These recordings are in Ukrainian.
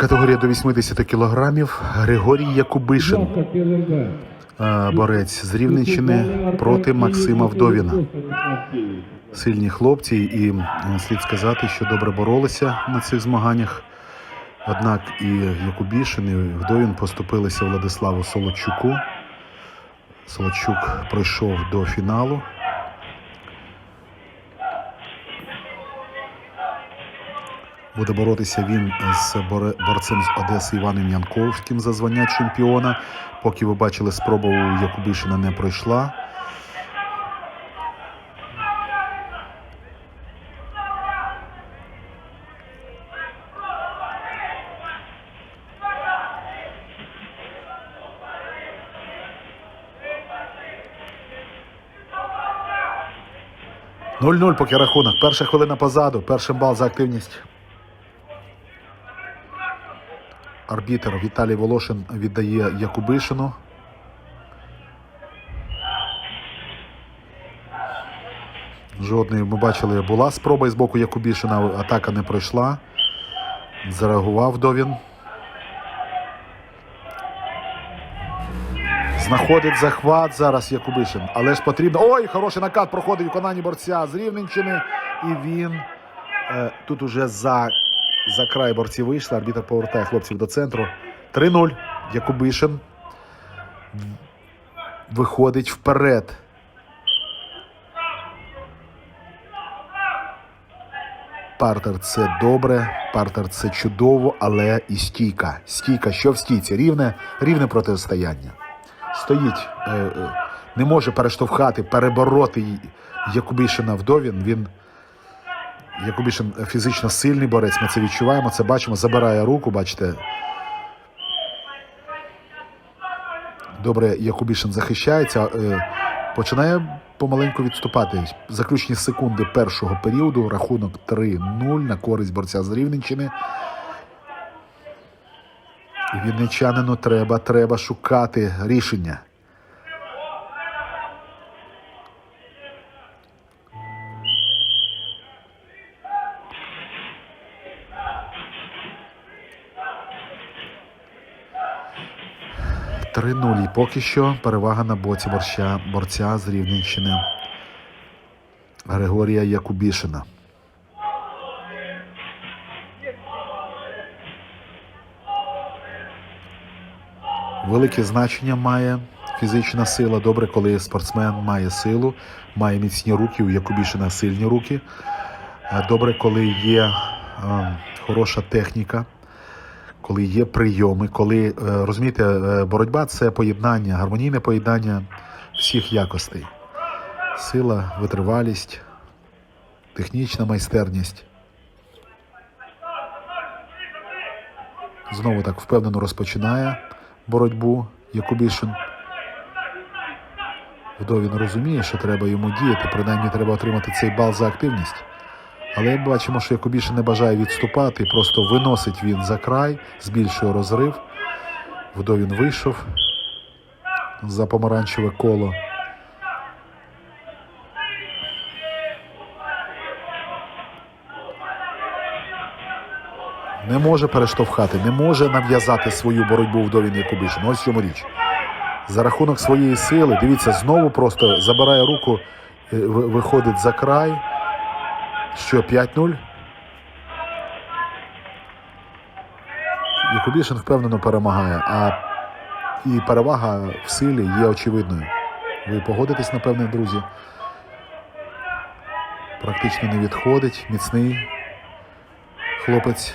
Категорія до 80 кілограмів. Григорій Якубишин, борець з Рівненщини проти Максима Вдовіна. Сильні хлопці, і слід сказати, що добре боролися на цих змаганнях. Однак і Якубішин, і Вдовін поступилися Владиславу Солодчуку. Солодчук пройшов до фіналу. Буде боротися він з борцем з Одеси Іваном Янковським за звання чемпіона. Поки ви бачили, спроба у Якубишина не пройшла. Нуль-нуль поки рахунок. Перша хвилина позаду. Перший бал за активність. Арбітер Віталій Волошин віддає Якубишину. Жодної ми бачили, була спроба із боку Якубішина, атака не пройшла. Зареагував Довін. Знаходить захват зараз Якубишин. Але ж потрібно. Ой, хороший накат проходить у виконанні борця з Рівненщини. І він е, тут уже за, за край борців вийшли. Арбітр повертає хлопців до центру. 3-0. Якубишин виходить вперед. Партер це добре, партер це чудово, але і стійка. Стійка, що в стійці? Рівне, рівне протистояння. Стоїть, е, е, не може перештовхати, перебороти Якубішина вдовін. Він Якубішин фізично сильний борець. Ми це відчуваємо, це бачимо. Забирає руку, бачите. Добре, Якубішин захищається. е, Починає помаленьку відступати. Заключні секунди першого періоду. Рахунок 3-0 на користь борця з Рівненщини. Вінничанину треба, треба шукати рішення. Три нулі. Поки що перевага на боці борща, борця з Рівненщини Григорія Якубішина. Велике значення має фізична сила. Добре, коли спортсмен має силу, має міцні руки, у Якубішина сильні руки. Добре, коли є е, хороша техніка, коли є прийоми, коли е, розумієте, е, боротьба це поєднання, гармонійне поєднання всіх якостей. Сила, витривалість, технічна майстерність. Знову так впевнено розпочинає боротьбу Якубішин. Вдовін розуміє, що треба йому діяти, принаймні треба отримати цей бал за активність. Але бачимо, що Якубішин не бажає відступати, просто виносить він за край, збільшує розрив. Вдовін вийшов за помаранчеве коло. Не може перештовхати, не може нав'язати свою боротьбу вдовін Якубишин. Ось в чому річ. За рахунок своєї сили, дивіться, знову просто забирає руку, е, виходить за край. Що, 5-0? Якубішин впевнено перемагає, а і перевага в силі є очевидною. Ви погодитесь, напевне, друзі. Практично не відходить. Міцний хлопець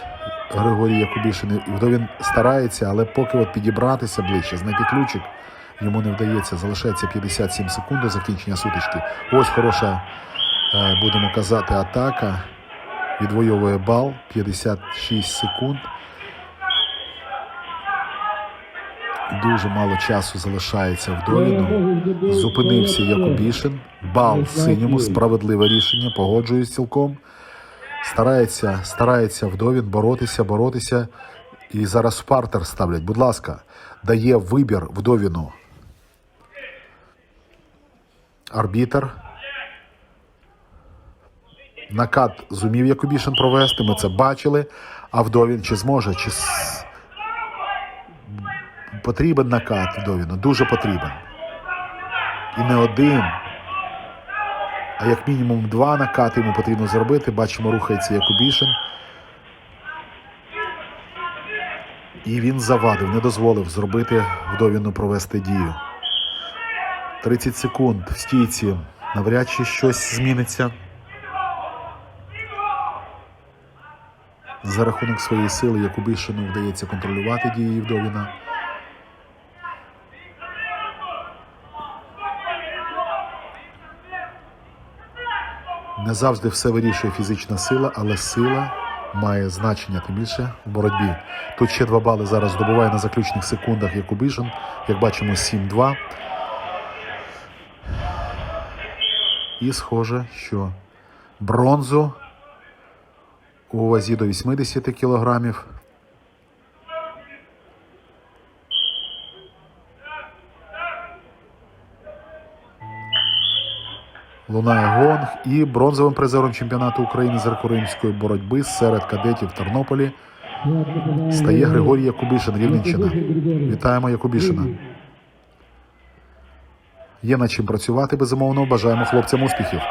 Григорій Якубішин. І він старається, але поки от підібратися ближче, знайти ключик, йому не вдається. Залишається 57 секунд до закінчення сутички. Ось хороша, будемо казати, атака. Відвоює бал 56 секунд. Дуже мало часу залишається в довіну. Зупинився Якубішин. Бал синьому, справедливе рішення. Погоджуюсь цілком. Старається, старається вдовін боротися, боротися. І зараз партер ставлять. Будь ласка, дає вибір вдовіну. Арбітер. Накат зумів Якубішин провести. Ми це бачили. А вдовін чи зможе, чи Потрібен накат Вдовіну, дуже потрібен. І не один, а як мінімум два накати йому потрібно зробити. Бачимо, рухається Якубішин. І він завадив, не дозволив зробити Вдовіну провести дію. 30 секунд в стійці. Навряд чи щось зміниться. За рахунок своєї сили Якубишину вдається контролювати дії Вдовіна. Не завжди все вирішує фізична сила, але сила має значення тим більше в боротьбі. Тут ще два бали зараз здобуває на заключних секундах Якубишин. Як бачимо, 7-2. І схоже, що бронзу у вазі до 80 кілограмів. Лунає гонг і бронзовим призером чемпіонату України з греко-римської боротьби серед кадетів в Тернополі стає Григорій Якубишин, Рівненщина. Вітаємо Якубішина. Є над чим працювати, безумовно. Бажаємо хлопцям успіхів.